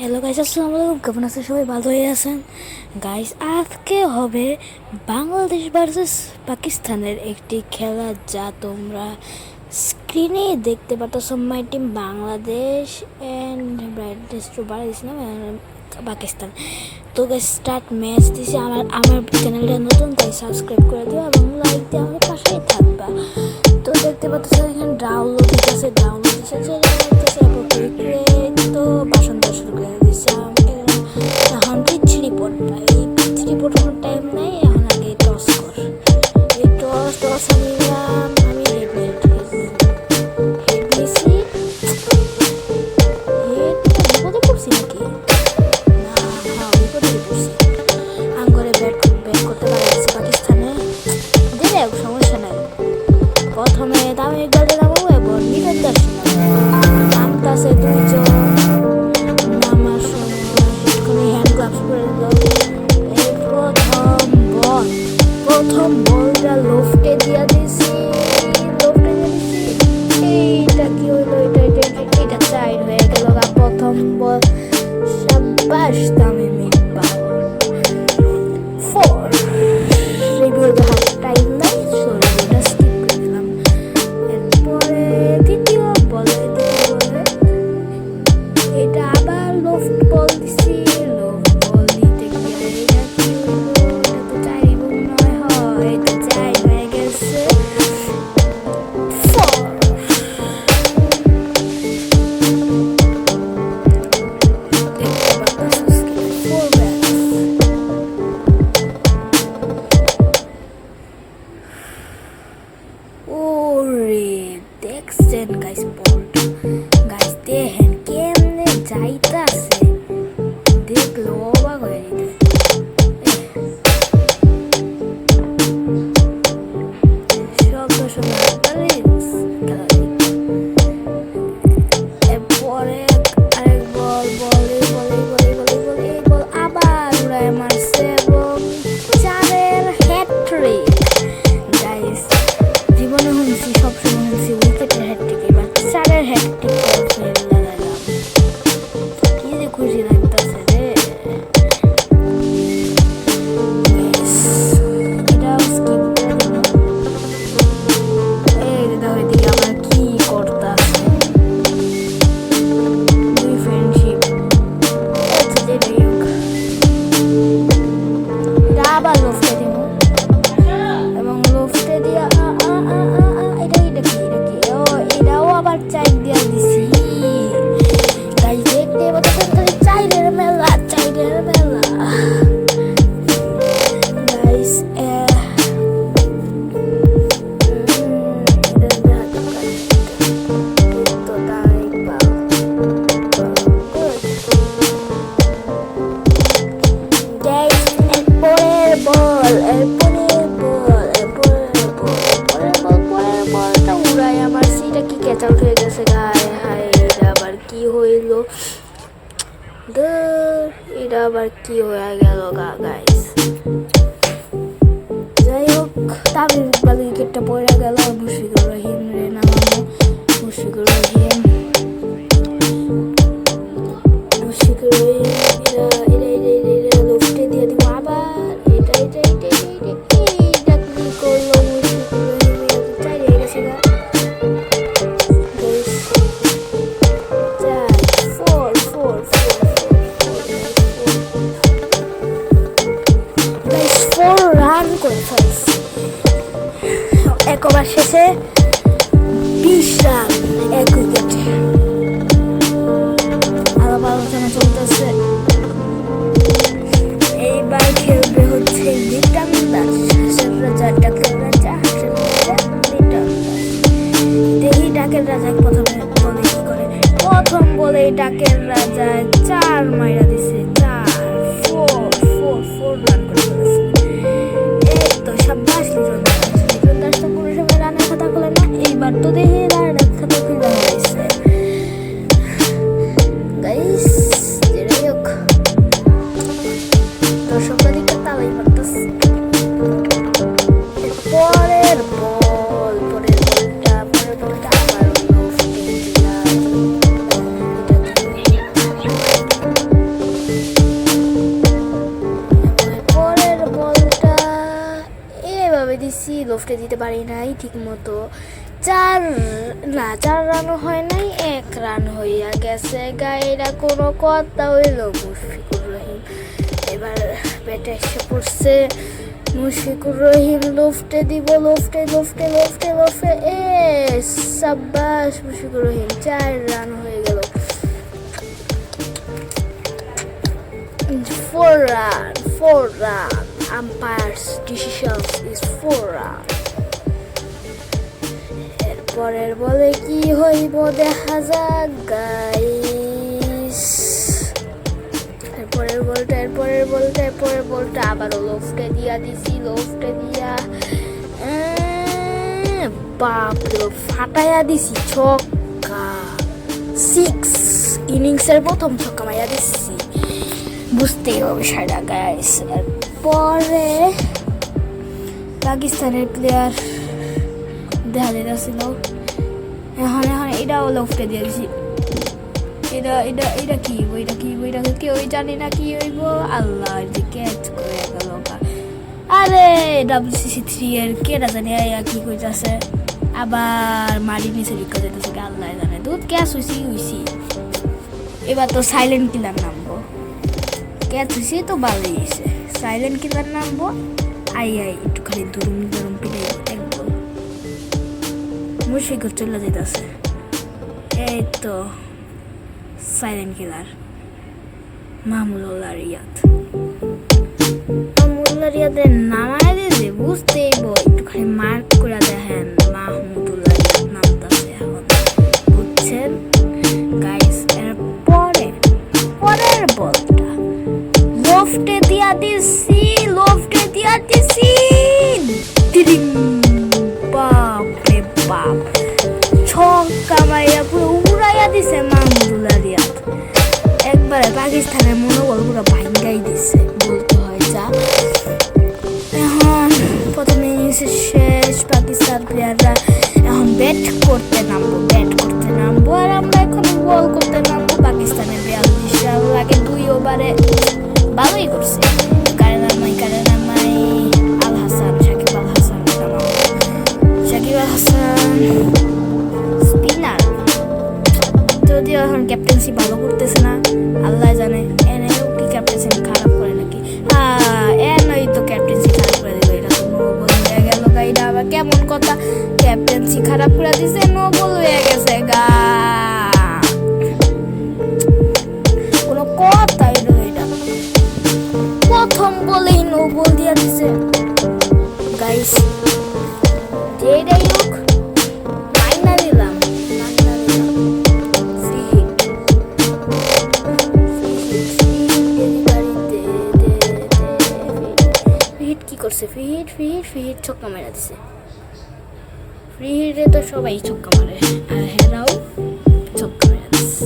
Hello guys আসসালাম আলাইকুম। কেমন আছেন সবাই? ভালো হয়ে আছেন? গাইস আজকে হবে বাংলাদেশ ভার্সেস পাকিস্তানের একটি খেলা যা তোমরা স্ক্রিনে দেখতে পারতো সময় team Bangladesh and brightness to না পাকিস্তান তো গাইস স্টার্ট ম্যাচ দিছি। আমার আমার চ্যানেলটা নতুন, তাই সাবস্ক্রাইব করে দিও এবং লাইক দিয়ে আমাদের পাশেই থাকবা। দেখতে পাচ্ছ এখানে ডাউনলোড এসেছে ডাউনলোড এসেছে তো পছন্দ শুরু করে দিচ্ছিলাম প্রথম বলটা লোফটে দিয়া দিল আবার কি হয়ে গেল গা গাইস যাই হোক তামিম ইকবাল পড়ে গেল মুশফিকুর রহিম ডাকের রাজা প্রথমে, বলে কি করে? প্রথম বলে ডাকের রাজা চার মাইরা দিছে, চার খাতা না তো খাতা হোক। তালাই দিতে পারি নাই ঠিক মতো চার না চার রানও হয় নাই এক রান হইয়া গেছে। গায়েরা কোনো কথা হইল মুশফিকুর রহিম। এবার ব্যাটে এসে পড়ছে মুশফিকুর রহিম। লোফটে দিব লোফটে লোফটে লোফটে লোফটে। এ সাব্বাস মুশফিকুর রহিম চার রান হয়ে গেল। Four run, four run. Umpire's decision is four run. এরপরের বলে কি হইব দেখা যাক গাইস এরপরের বলটা এরপরের বলটা এরপরের বলটা আবারও লোফটে দিয়া দিছি, লোফটে দিয়া বাপরে, ফাটাইয়া দিছি, ছক্কা। সিক্স ইনিংসের প্রথম ছক্কা মাইয়া দিছি। বুঝতেই হবে সেটা গাইস পরে পাকিস্তানের প্লেয়ার দেখা যাচ্ছিল এখন এখন এটাও লফটে দিয়েছি এটা এটা এটা কি হইব, এটা কি হইব, এটা কেউই জানি না কি হইব। আল্লাহ যে ক্যাচ করে গেল আরে ডাব্লিউসিসি থ্রি এর কেটা জানি কি কইতাছে। আবার মারি নিচে বিকা যেতেছে আল্লাহ জানে। দুধ ক্যাচ হইছি হইছি। এবার তো সাইলেন্ট কিলার নামবো। ক্যাচ হইছে তো ভালোই হয়েছে সাইলেন্ট কিলার নামবো। আই আই একটু খালি দুরুম দুরুম পিটাই বল মুশফিকুর চলে যেতেছে এই তো সাইলেন্ট কিলার মাহমুদুল্লাহ রিয়াদ। মাহমুদুল্লাহ রিয়াদের নামায় দিয়েছে, বুঝতেই বই একটুখানি মার্ক করে দেখেন মাহমুদুল্লাহ বাপ। ছক্কা মারিয়া পুরো উড়াইয়া দিছে মাহমুদুল্লাহ রিয়াদ একবারে পাকিস্তানের মনোবল পুরো ভাঙ্গাই দিছে, বলতে হয় যা। এখন প্রথম ইনিংসের শেষ পাকিস্তান প্লেয়াররা এখন ব্যাট করতে নামবো ব্যাট করতে নামবো। আর আমরা এখন বল করতে নামবো পাকিস্তানের বিয়াল্লিশ রান লাগে দুই ওভারে এখন ক্যাপ্টেন্সি ভালো করতেছে না আল্লাহ জানে এনে কি ক্যাপ্টেন্সি খারাপ করে নাকি? আহ, এনেই তো ক্যাপ্টেন্সি খারাপ করে দিল এটা তো নো বল হয়ে গেল গা এটা আবার কেমন কথা? ক্যাপ্টেন্সি খারাপ করে দিছে নো বল হয়ে গেছে গা। করছে free hit free hit free hit ছক্কা মেরা দিছে। ফ্রি হিটে তো সবাই ছক্কা মারে। আর হেরাও ছক্কা মেরা দিছে।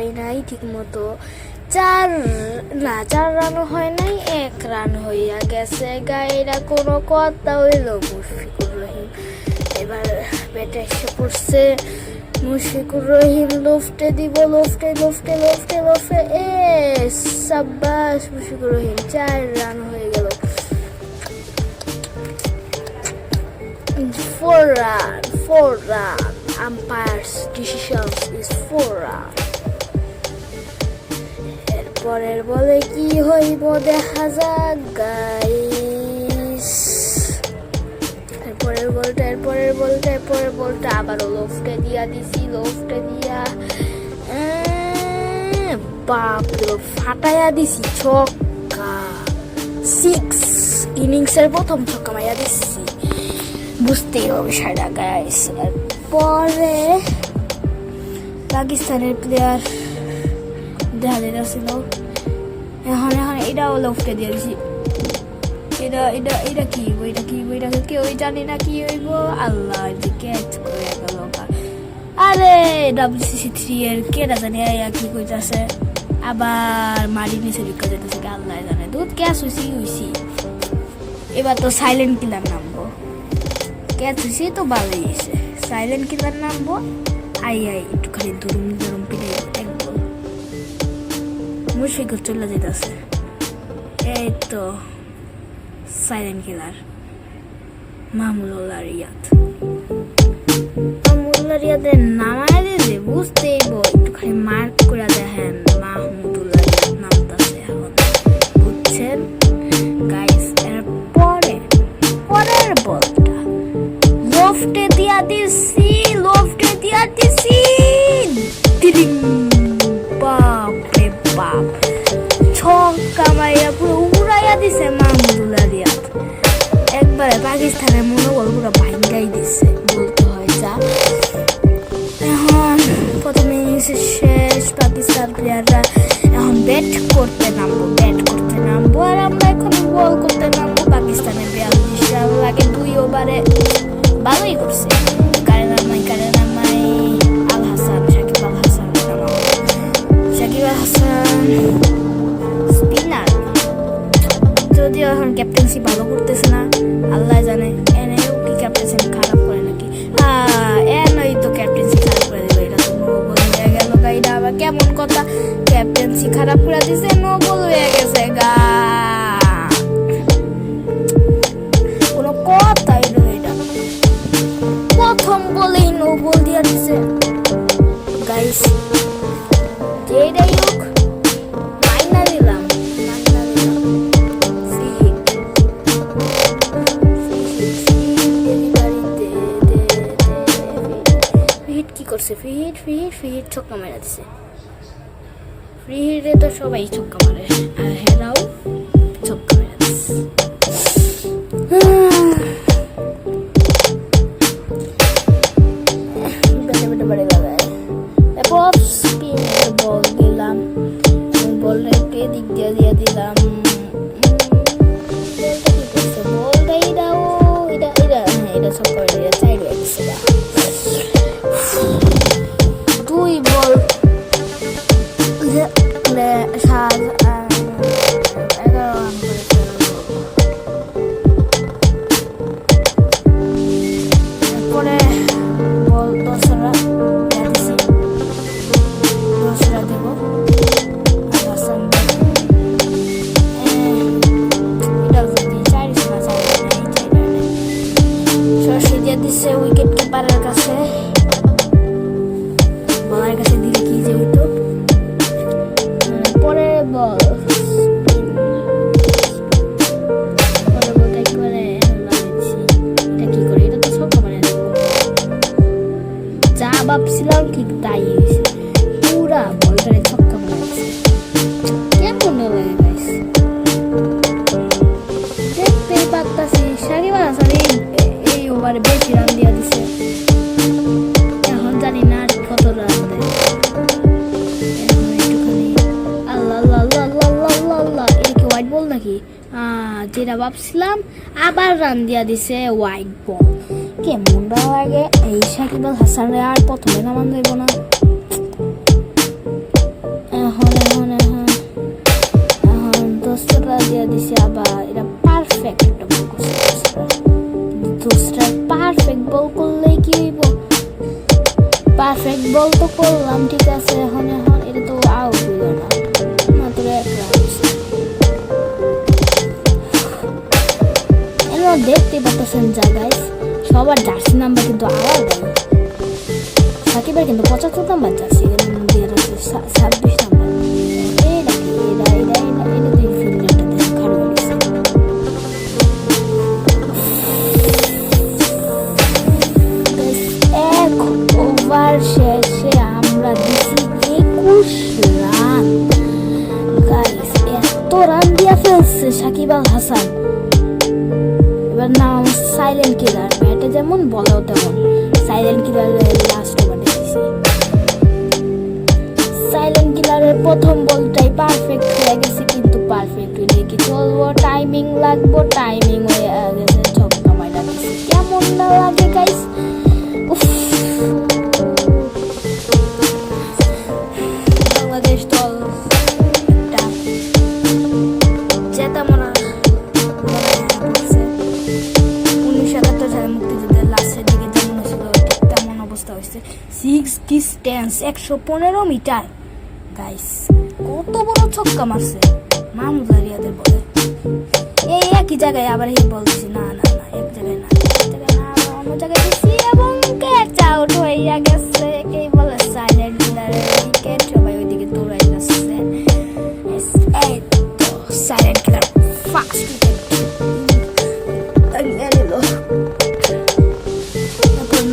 পারি নাই ঠিক মতো চার না চার রানও হয় নাই এক রান হইয়া গেছে। গায়েরা কোনো কথা হইল মুশফিকুর রহিম। এবার ব্যাটে এসে পড়ছে মুশফিকুর রহিম। লোফটে দিব লোফটে লোফটে লোফটে লোফটে। এ সাব্বাস মুশফিকুর রহিম চার রান হয়ে গেল। Four run, four run. Umpire's decision is four run. এরপরের বলে কি হইব দেখা যাক গাইস এরপরের বলটা এরপরের বলটা এরপরের বলটা আবারও লোফটে দিয়া দিছি লোফটে দিয়া আহ, বাপরে ফাটাইয়া দিছি ছক্কা। সিক্স ইনিংসের প্রথম ছক্কা মাইয়া দিছি। বুঝতেই হবে সেটা গাইস পরে পাকিস্তানের প্লেয়ার দেখা যাচ্ছিল এখন এখন এটাও লফটে দিয়ে দিছি। এটা এটা এটা কি হইবো, এটা কি হইবো, এটা কেউ জানি না কি হইব। আল্লাহ ক্যাচ করে গেল আরে ডাব্লিউসিসি থ্রি এর কেটা জানি কি কইতাছে। আবার মারি নিচে ঢুকা যেতেছে আল্লাহ জানে। দুধ ক্যাচ হইছি হইছি। এবার তো সাইলেন্ট কিলার নামবো। ক্যাচ হইছি তো ভালোই হয়েছে সাইলেন্ট কিলার নামবো। আই আই একটু খালি দুরুম দুরুম পিটে একদম মুশফিক চলে যেতেছে এই তো সাইলেন্ট কিলার মামুল্লাহ রিয়াদ মামুল্লাহ রিয়াদের নামায় দিলে বুঝতেই বই একটুখানি মার্ক করে দেখেন মাহমুদুল্লাহ নামতাছে এখন বুঝছেন গাইস এর পরে পরের বলটা লোফটে দিয়া দিছি ফ্রি হিট ছক্কা মেরেছে ফ্রি হিটে তো সবাই ছক্কা মারে। আর হেরাও ese wicked que para el আহ, ভাবছিলাম আবার দিছে হোয়াইট বল। কেমন লাগে? এই সাকিব আল হাসানরে আর প্রথমে নামান দেব না। এখন এখন এখন এখন দোসরা দিয়ে দিছে আবার। এটা পারফেক্ট দোসরা পারফেক্ট বল করলেই কি পারফেক্ট বল তো করলাম ঠিক আছে এখন এখন। এগুলো দেখতে পাচ্ছেন যা গাইস সবার জার্সি নাম্বার কিন্তু আলাদাই সাকিবের কিন্তু পঁচাত্তর নাম্বার জার্সি ছাব্বিশ নাম্বার। শেষে আমরা একুশ রান। এত রান ফেলছে সাকিব আল হাসান। এবার নাম সাইলেন্ট কিলার মেয়েটা যেমন বলাও তেমন। সাইলেন্ট কিলারের লাস্ট ওভার সাইলেন্ট কিলারের প্রথম বলটাই পারফেক্ট হয়ে গেছে, কিন্তু পারফেক্ট হয়ে কি চলবো টাইমিং লাগবো টাইমিং হয়ে গেছে মাইটা কেমন না লাগে গাইস ডিস্টেন্স একশো পনেরো মিটার। গাইস কত বড় ছক্কা মারছে। মাহমুদ আলিয়াদের বলে। এই একই জায়গায় আবার হি বলছি না না না, এক জায়গায় না, এক জায়গায় না অন্য জায়গায় দিচ্ছি এবং ক্যাচ আউট হইয়া গেছে। কে বলে সাইলেন্ট ক্যাচ সবাই ওইদিকে দৌড়াই যাচ্ছে। সাইলেন্ট কিলার ফার্স্ট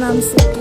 নামছে